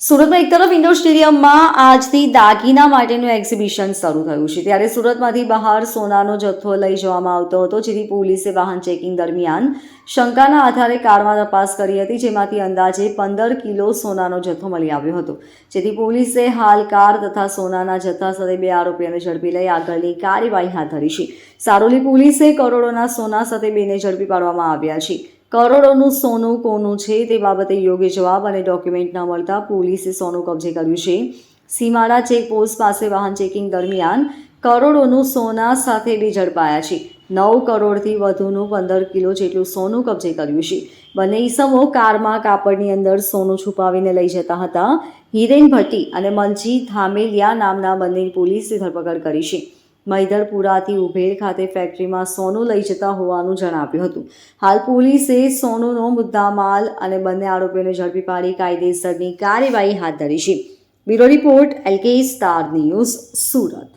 સુરતમાં એક તરફ ઇન્ડોર સ્ટેડિયમમાં આજથી દાગીના માટેનું એક્ઝિબિશન શરૂ થયું છે. ત્યારે સુરતમાંથી બહાર સોનાનો જથ્થો લઈ જવામાં આવતો હતો, જેથી પોલીસે વાહન ચેકિંગ દરમિયાન શંકાના આધારે કારમાં તપાસ કરી હતી, જેમાંથી અંદાજે પંદર કિલો સોનાનો જથ્થો મળી આવ્યો હતો. જેથી પોલીસે હાલ કાર તથા સોનાના જથ્થા સાથે બે આરોપીઓને ઝડપી લઈ આગળની કાર્યવાહી હાથ ધરી છે. સારોલી પોલીસે કરોડોના સોના સાથે બેને ઝડપી પાડવામાં આવ્યા છે. કરોડોનું સોનું કોનું છે તે બાબતે યોગ્ય જવાબ અને ડોક્યુમેન્ટ ન મળતા પોલીસે સોનું કબજે કર્યું છે. સીમાડા ચેકપોસ્ટ પાસે વાહન ચેકિંગ દરમિયાન કરોડોનું સોના સાથે બી ઝડપાયા છે. નવ કરોડથી વધુનું પંદર કિલો જેટલું સોનું કબજે કર્યું છે. બંને ઈસમો કારમાં કાપડની અંદર સોનું છુપાવીને લઈ જતા હતા. હિરેન ભટ્ટી અને મનજી ધામેલિયા નામના બંને પોલીસે ધરપકડ કરી છે. મૈદરપુરાથી ઉભેર ખાતે ફેક્ટરીમાં સોનું લઈ જતા હોવાનું જણાવ્યું હતું. હાલ પોલીસે સોનુનો મુદ્દામાલ અને બંને આરોપીઓને ઝડપી પાડી કાયદેસરની કાર્યવાહી હાથ ધરી છે. Bureau report LK star news Surat.